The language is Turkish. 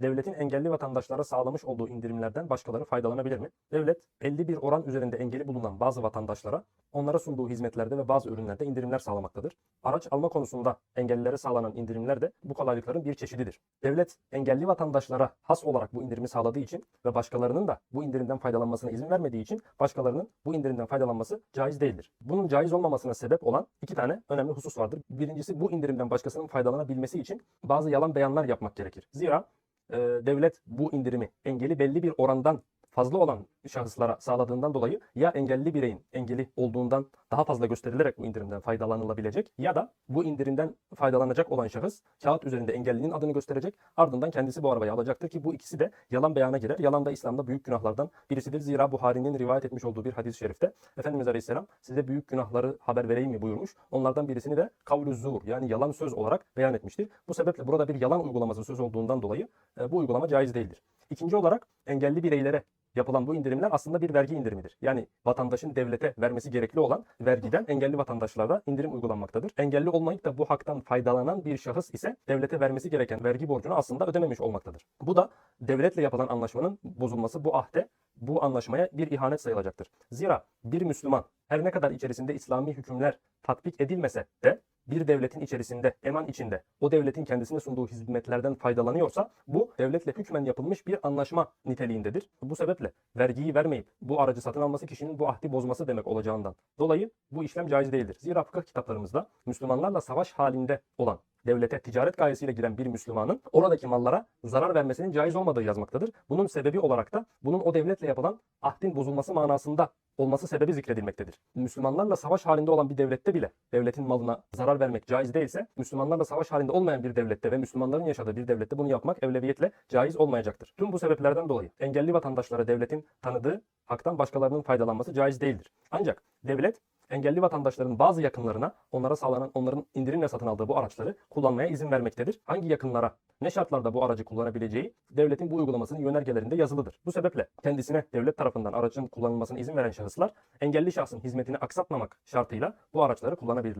devletin engelli vatandaşlara sağlamış olduğu indirimlerden başkaları faydalanabilir mi? Devlet belli bir oran üzerinde engeli bulunan bazı vatandaşlara onlara sunduğu hizmetlerde ve bazı ürünlerde indirimler sağlamaktadır. Araç alma konusunda engellilere sağlanan indirimler de bu kolaylıkların bir çeşididir. Devlet engelli vatandaşlara has olarak bu indirimi sağladığı için ve başkalarının da bu indirimden faydalanmasına izin vermediği için başkalarının bu indirimden faydalanması caiz değildir. Bunun caiz olmamasına sebep olan iki tane önemli husus vardır. Birincisi bu indirimden başkasının faydalanabilmesi için bazı yalan beyanlar yapmak gerekir. Zira e, devlet bu indirimi engeli belli bir orandan fazla olan şahıslara sağladığından dolayı ya engelli bireyin engeli olduğundan daha fazla gösterilerek bu indirimden faydalanılabilecek ya da bu indirimden faydalanacak olan şahıs kağıt üzerinde engellinin adını gösterecek ardından kendisi bu arabayı alacaktır ki bu ikisi de yalan beyana girer. Yalan da İslam'da büyük günahlardan birisidir. Zira Buhari'nin rivayet etmiş olduğu bir hadis-i şerifte Efendimiz Aleyhisselam size büyük günahları haber vereyim mi buyurmuş. Onlardan birisini de kavlu zur yani yalan söz olarak beyan etmiştir. Bu sebeple burada bir yalan uygulaması söz olduğundan dolayı e, bu uygulama caiz değildir. İkinci olarak engelli bireylere yapılan bu indirimler aslında bir vergi indirimidir. Yani vatandaşın devlete vermesi gerekli olan vergiden engelli vatandaşlara indirim uygulanmaktadır. Engelli olmayıp da bu haktan faydalanan bir şahıs ise devlete vermesi gereken vergi borcunu aslında ödememiş olmaktadır. Bu da devletle yapılan anlaşmanın bozulması bu ahde bu anlaşmaya bir ihanet sayılacaktır. Zira bir Müslüman her ne kadar içerisinde İslami hükümler tatbik edilmese de bir devletin içerisinde, eman içinde o devletin kendisine sunduğu hizmetlerden faydalanıyorsa bu devletle hükmen yapılmış bir anlaşma niteliğindedir. Bu sebeple vergiyi vermeyip bu aracı satın alması kişinin bu ahdi bozması demek olacağından dolayı bu işlem caiz değildir. Zira fıkıh kitaplarımızda Müslümanlarla savaş halinde olan devlete ticaret gayesiyle giren bir Müslümanın oradaki mallara zarar vermesinin caiz olmadığı yazmaktadır. Bunun sebebi olarak da bunun o devletle yapılan ahdin bozulması manasında olması sebebi zikredilmektedir. Müslümanlarla savaş halinde olan bir devlette bile devletin malına zarar vermek caiz değilse, Müslümanlarla savaş halinde olmayan bir devlette ve Müslümanların yaşadığı bir devlette bunu yapmak evleviyetle caiz olmayacaktır. Tüm bu sebeplerden dolayı engelli vatandaşlara devletin tanıdığı haktan başkalarının faydalanması caiz değildir. Ancak devlet engelli vatandaşların bazı yakınlarına onlara sağlanan onların indirimle satın aldığı bu araçları kullanmaya izin vermektedir. Hangi yakınlara ne şartlarda bu aracı kullanabileceği devletin bu uygulamasının yönergelerinde yazılıdır. Bu sebeple kendisine devlet tarafından aracın kullanılmasına izin veren şahıslar engelli şahsın hizmetini aksatmamak şartıyla bu araçları kullanabilirler.